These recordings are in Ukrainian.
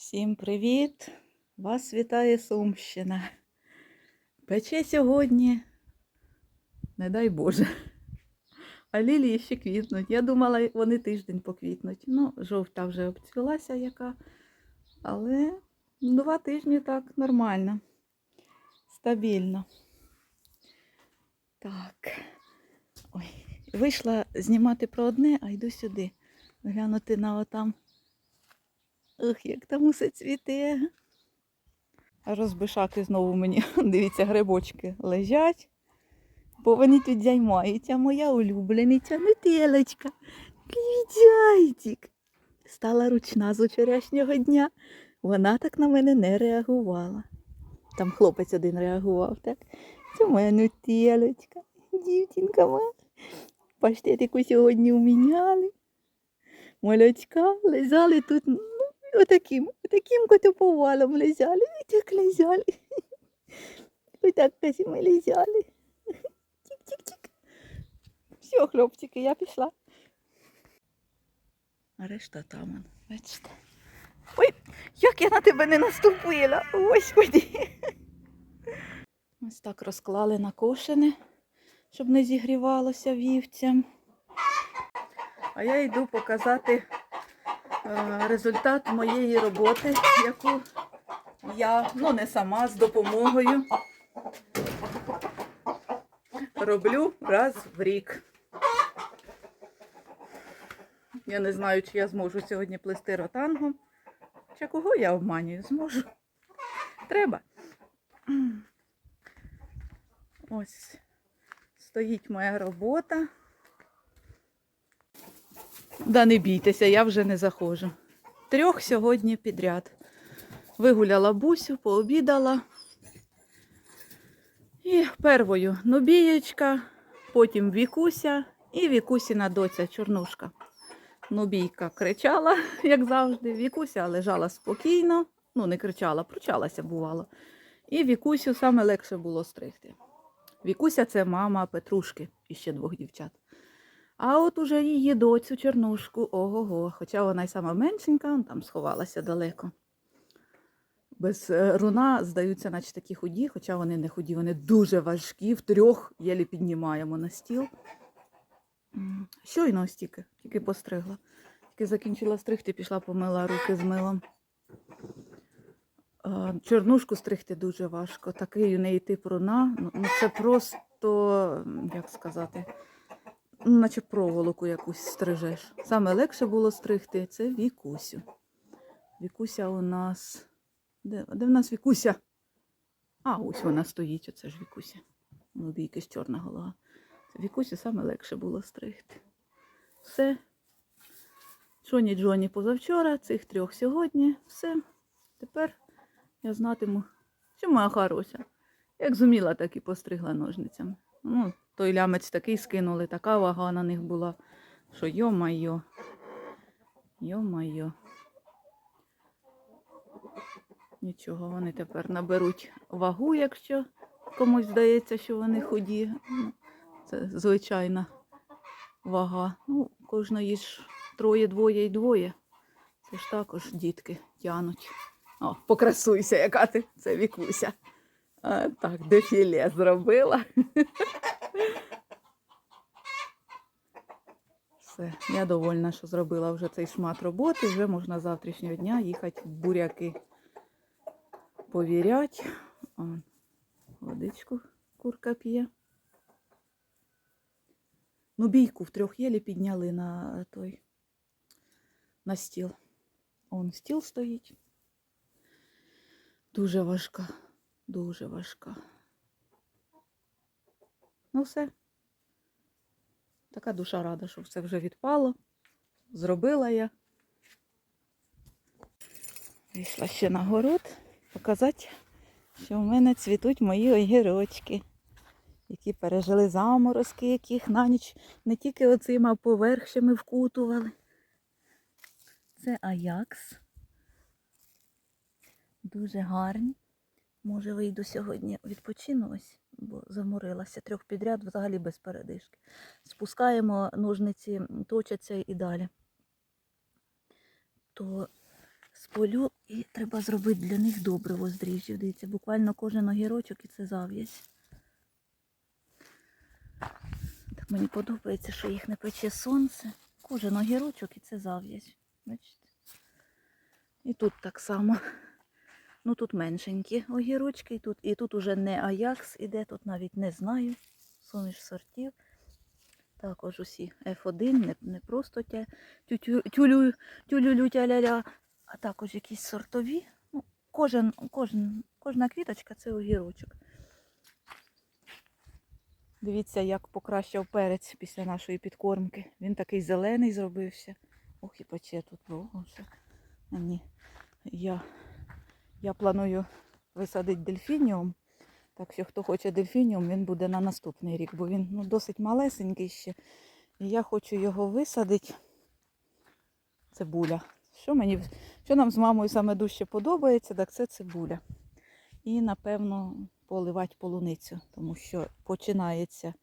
Всім привіт! Вас вітає Сумщина. Пече сьогодні, не дай Боже. А лілії ще квітнуть. Я думала, вони тиждень поквітнуть. Ну, жовта вже обцвілася яка. Але два тижні так нормально. Стабільно. Так. Ой, вийшла знімати про одне, а йду сюди. Глянути на отам Ох, як там усе цвіте. Розбишаки знову мені, дивіться, грибочки лежать, бо вони тут займаються. Моя улюблениця метелочка. Квітяйчик. Стала ручна з вчорашнього дня. Вона так на мене не реагувала. Там хлопець один реагував, так? Це моя нутелочка, дівчинка моя. Паштетику сьогодні уміняли. Молочка лежали тут отаким, отаким котоповалом лежали. Так лежали. Ой, так ми лежали. Тік-тік-тік. Все, хлопчики, я пішла. А решта там, бачите. Ой, як я на тебе не наступила. Господи. Ось так розклали на кошини, щоб не зігрівалося вівцям. А я йду показати результат моєї роботи, яку я, ну не сама, з допомогою роблю раз в рік. Я не знаю, чи я зможу сьогодні плести ротангу. Чи кого я обманюю? Зможу. Треба. Ось стоїть моя робота. Да не бійтеся, я вже не заходжу. Трьох сьогодні підряд. Вигуляла бусю, пообідала. І первою Нубієчка, потім Вікуся і Вікусіна доця Чорнушка. Нубійка кричала, як завжди. Вікуся лежала спокійно. Ну, не кричала, пручалася бувало. І Вікусю саме легше було стригти. Вікуся це мама Петрушки і ще двох дівчат. А от уже її доцю Чорнушку, ого-го, хоча вона й сама меншенька, там сховалася далеко. Без е, руна здаються, наче такі худі, хоча вони не худі, вони дуже важкі, в трьох єлі піднімаємо на стіл. Щойно ось тільки, тільки постригла. Тільки закінчила стригти, пішла помила руки з милом. Чорнушку стригти дуже важко. Такий у неї тип руна. Ну, ну, це просто, як сказати, наче проволоку якусь стрижеш. Саме легше було стригти це Вікусю. Вікуся у нас. Де, де в нас Вікуся? А, ось вона стоїть, оце ж Вікуся. Ну, з чорна голова. Це Вікусю саме легше було стригти. Все. Джоні Джоні позавчора, цих трьох сьогодні. Все. Тепер я знатиму, що моя хороша. Як зуміла, так і постригла ножницями. Ну, той лямець такий скинули, така вага на них була, що йо-майо. Йо-майо. Нічого, вони тепер наберуть вагу, якщо комусь здається, що вони худі. Ну, Це звичайна вага. Ну, кожної ж троє, двоє і двоє. Це ж також дітки тянуть. О, покрасуйся, яка ти, це вікуся. А, так, дефіле зробила. Все, я довольна, що зробила вже цей шмат роботи. Вже можна з завтрашнього дня їхати в буряки повірять. Водичку курка п'є. Ну, бійку в трьох єлі підняли на той на стіл. Он стіл стоїть. Дуже важка, дуже важка. Ну, все. Така душа рада, що все вже відпало. Зробила я. Вийшла ще на город показати, що в мене цвітуть мої огірочки, які пережили заморозки, яких на ніч не тільки оцим, а поверх вкутували. Це Аякс. Дуже гарні. Може, вийду сьогодні відпочину ось, бо заморилася трьох підряд взагалі без передишки. Спускаємо ножниці, точаться і далі. То сполю І треба зробити для них добриво з. Дивіться, буквально кожен огірочок і це зав'язь. Так мені подобається, що їх не пече сонце. Кожен огірочок і це зав'язь. Бачите? І тут так само. Ну тут меншенькі огірочки, і тут, і тут уже не Аякс іде, тут навіть не знаю. Суміш сортів. Також усі F1, не, не просто тя, тю, тюлю, тюлю тя-ля-ля, а також якісь сортові. Ну, кожен, кожен, кожна квіточка це огірочок. Дивіться, як покращав перець після нашої підкормки. Він такий зелений зробився. Ох, і пече тут боже. Ні. Я, я планую висадити дельфініум. Так що, хто хоче дельфініум, він буде на наступний рік, бо він ну, досить малесенький ще. І я хочу його висадити. Цибуля. Що мені, що нам з мамою саме дужче подобається, так це цибуля. І, напевно, поливати полуницю, тому що починається,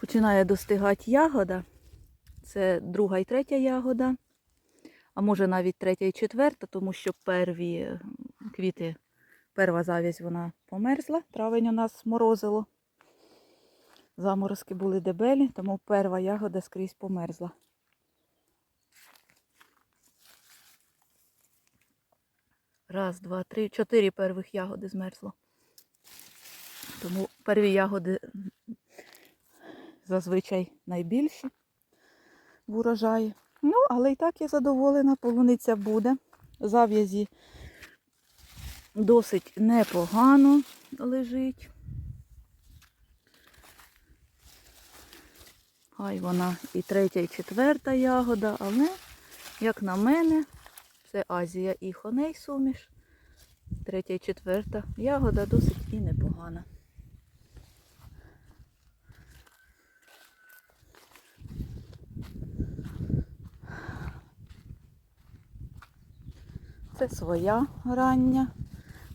починає достигати ягода. Це друга і третя ягода, а може навіть третя і четверта, тому що перві квіти, перша завязь вона померзла, травень у нас морозило. Заморозки були дебелі, тому перша ягода скрізь померзла. Раз, два, три, чотири первих ягоди змерзло. Тому перві ягоди зазвичай найбільші в урожаї. Ну, але і так я задоволена, полуниця буде. Зав'язі досить непогано лежить. Хай вона і третя, і четверта ягода, але, як на мене, це Азія і Хоней суміш. Третя і четверта ягода досить і непогана. Це своя рання.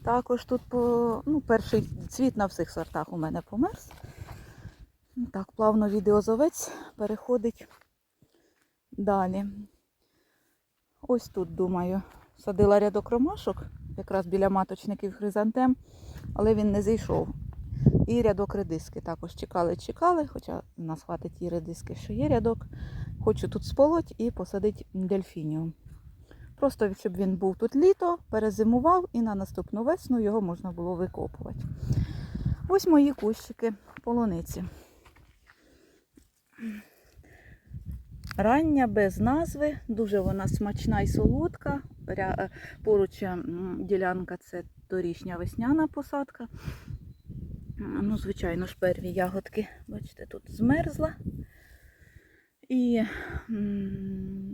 Також тут по, ну, перший цвіт на всіх сортах у мене померз. Так, плавно відеозовець переходить далі. Ось тут, думаю, садила рядок ромашок, якраз біля маточників хризантем, але він не зійшов. І рядок редиски також чекали, чекали, хоча в нас хватить і редиски, що є рядок. Хочу тут сполоть і посадити дельфініум. Просто щоб він був тут літо, перезимував і на наступну весну його можна було викопувати. Ось мої кущики полуниці. Рання без назви, дуже вона смачна і солодка. Е, Поруч ділянка це торішня весняна посадка. Ну, звичайно ж, перві ягодки, бачите, тут змерзла. І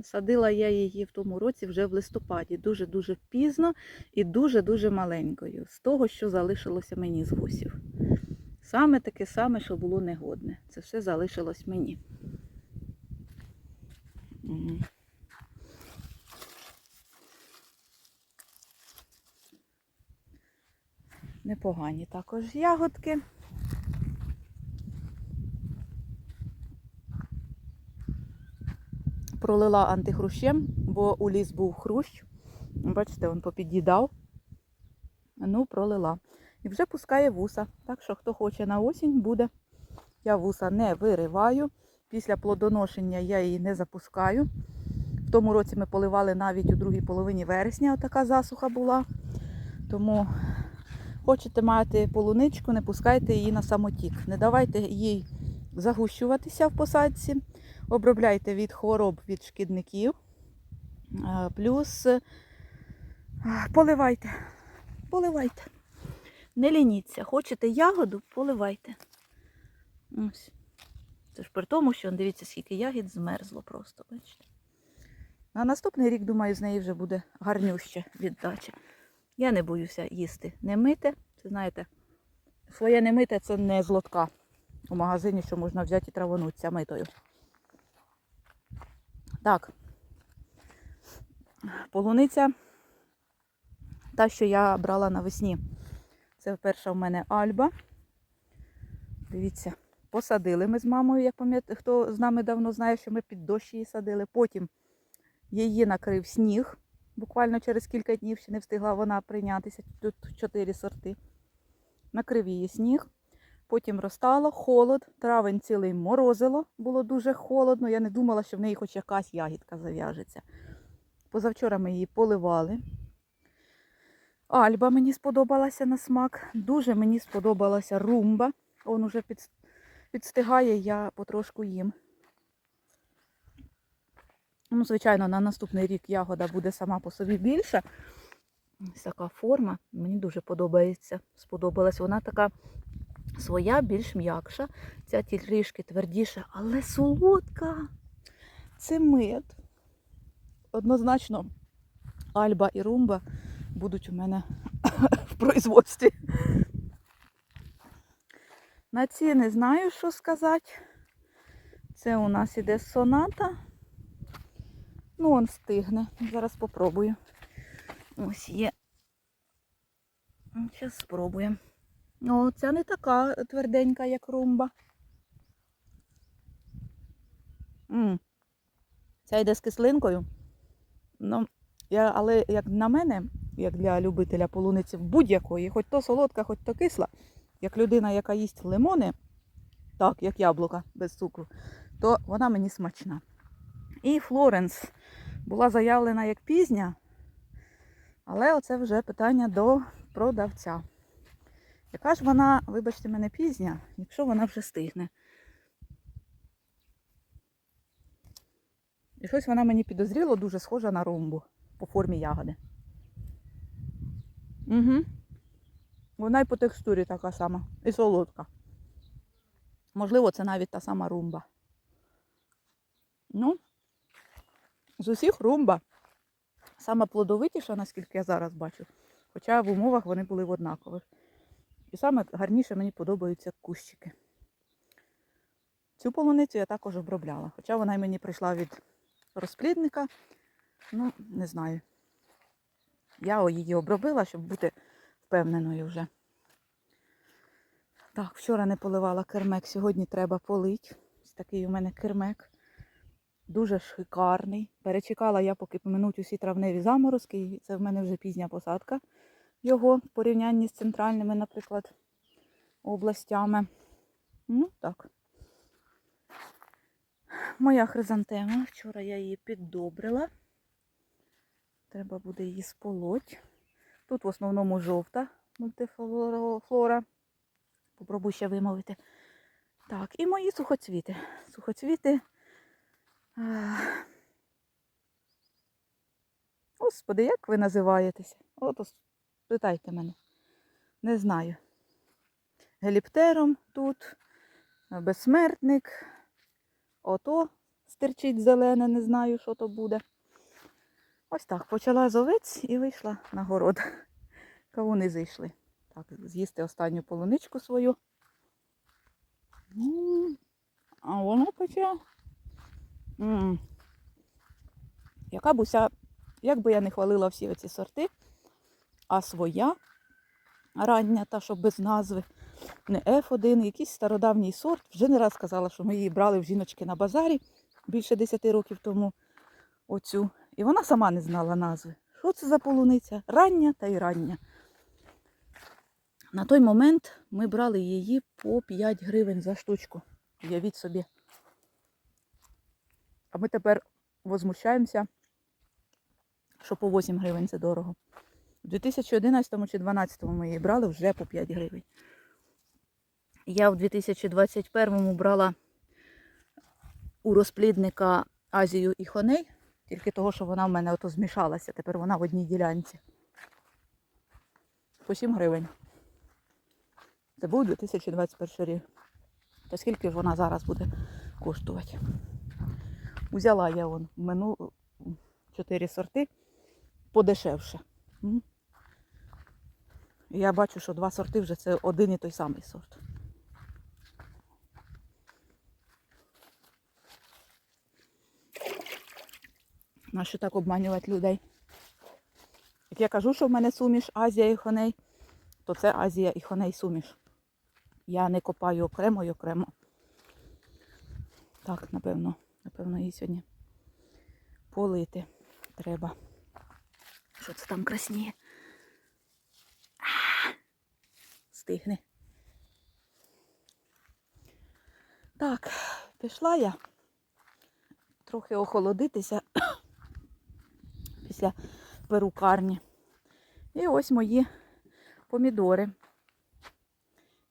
садила я її в тому році вже в листопаді, дуже-дуже пізно і дуже-дуже маленькою, з того, що залишилося мені з гусів. Саме таке саме, що було негодне. Це все залишилось мені. Непогані також ягодки. Пролила антихрущем, бо у ліс був хрущ. Бачите, він попід'їдав. Ну, пролила. І вже пускає вуса. Так що, хто хоче на осінь, буде. Я вуса не вириваю. Після плодоношення я її не запускаю. В тому році ми поливали навіть у другій половині вересня, отака засуха була. Тому хочете мати полуничку, не пускайте її на самотік. Не давайте їй загущуватися в посадці. Обробляйте від хвороб, від шкідників. Плюс поливайте. Поливайте. Не лініться. Хочете ягоду, поливайте. Ось. Це ж при тому, що дивіться, скільки ягід змерзло просто, бачите. На наступний рік, думаю, з неї вже буде гарнюща віддача. Я не боюся їсти немите. Це знаєте, своє немите це не з лотка у магазині, що можна взяти і травонуться митою. Так. Полуниця, та, що я брала навесні. Це перша в мене альба. Дивіться, посадили ми з мамою, як пам'ятаєте, хто з нами давно знає, що ми під дощ її садили. Потім її накрив сніг. Буквально через кілька днів ще не встигла вона прийнятися. Тут чотири сорти. Накрив її сніг. Потім розтало, холод, травень цілий морозило, було дуже холодно. Я не думала, що в неї хоч якась ягідка зав'яжеться. Позавчора ми її поливали. Альба мені сподобалася на смак. Дуже мені сподобалася румба. Он уже під, підстигає, я потрошку їм. Ну, звичайно, на наступний рік ягода буде сама по собі більша. Ось така форма. Мені дуже подобається. Сподобалась. Вона така своя, більш м'якша. Ця трішки твердіша, але солодка. Це мед. Однозначно, Альба і Румба будуть у мене в производстві. На ці не знаю, що сказати. Це у нас іде соната. Ну, он стигне. Зараз спробую. Ось є. Зараз спробуємо. О, ця не така тверденька, як румба. м Ця йде з кислинкою. Ну, я, але як на мене, як для любителя полуниці будь-якої, хоч то солодка, хоч то кисла, як людина, яка їсть лимони, так, як яблука без цукру, то вона мені смачна. І Флоренс була заявлена як пізня, але оце вже питання до продавця. Яка ж вона, вибачте мене, пізня, якщо вона вже стигне. І щось вона мені підозріло дуже схожа на румбу по формі ягоди. Угу. Вона і по текстурі така сама. І солодка. Можливо, це навіть та сама румба. Ну, з усіх румба сама плодовитіша, наскільки я зараз бачу. Хоча в умовах вони були в однакових. І саме гарніше мені подобаються кущики. Цю полуницю я також обробляла. Хоча вона й мені прийшла від розплідника. Ну, не знаю. Я її обробила, щоб бути впевненою вже. Так, вчора не поливала кермек, сьогодні треба полить. Ось такий у мене кермек. Дуже шикарний. Перечекала я, поки поминуть усі травневі заморозки. і Це в мене вже пізня посадка його в порівнянні з центральними, наприклад, областями. Ну, так. Моя хризантема. Вчора я її піддобрила. Треба буде її сполоть. Тут в основному жовта мультифлора. Попробую ще вимовити. Так, і мої сухоцвіти. Сухоцвіти. Господи, як ви називаєтеся? От питайте мене. Не знаю. Геліптером тут, безсмертник. Ото стирчить зелене, не знаю, що то буде. Ось так, почала з овець і вийшла на город. Кавуни зайшли. Так, з'їсти останню полуничку свою. А воно пече. Яка б уся, як би я не хвалила всі оці сорти, а своя рання, та що без назви, не F1, якийсь стародавній сорт. Вже не раз сказала, що ми її брали в жіночки на базарі більше 10 років тому. Оцю. І вона сама не знала назви. Що це за полуниця? Рання та й рання. На той момент ми брали її по 5 гривень за штучку. Уявіть собі. А ми тепер возмущаємося, що по 8 гривень це дорого. У 2011 чи 2012 ми її брали вже по 5 гривень. Я в 2021 брала у розплідника Азію і Хоней, тільки того, що вона в мене ото змішалася. Тепер вона в одній ділянці. По 7 гривень. Це був 2021 рік. То скільки ж вона зараз буде коштувати? Узяла я вон мину 4 сорти подешевше. Я бачу, що два сорти вже це один і той самий сорт. Нащо так обманювати людей? Як я кажу, що в мене суміш Азія і Хоней, то це Азія і Хоней суміш. Я не копаю окремо і окремо. Так, напевно, напевно, її сьогодні полити треба. Що це там красніє? А, Стигне. Так, пішла я трохи охолодитися після перукарні. І ось мої помідори,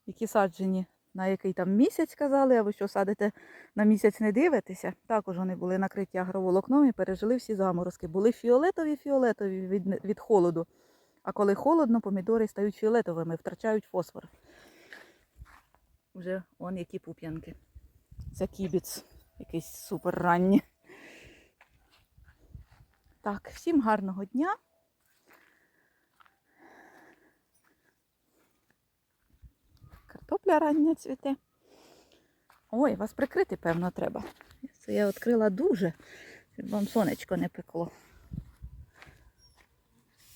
які саджені на який там місяць казали, а ви що садите на місяць не дивитеся. Також вони були накриті агроволокном і пережили всі заморозки. Були фіолетові-фіолетові від, від холоду. А коли холодно, помідори стають фіолетовими, втрачають фосфор. Вже он які пуп'янки. Це кібіц, якийсь супер ранній. Так, всім гарного дня. Картопля рання цвіте. Ой, вас прикрити, певно, треба. Це я відкрила дуже, щоб вам сонечко не пекло.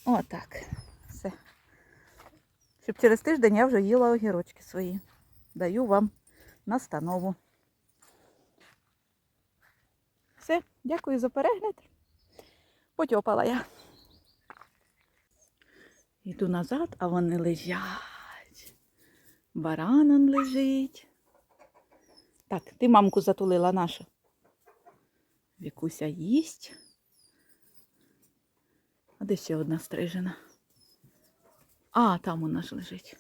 Отак. Все. Щоб через тиждень я вже їла огірочки свої. Даю вам настанову. Все, дякую за перегляд. Потьопала я. Йду назад, а вони лежать. Баранан лежить. Так, ти мамку затулила нашу. Вікуся їсть. А де ще одна стрижена? А, там вона ж лежить.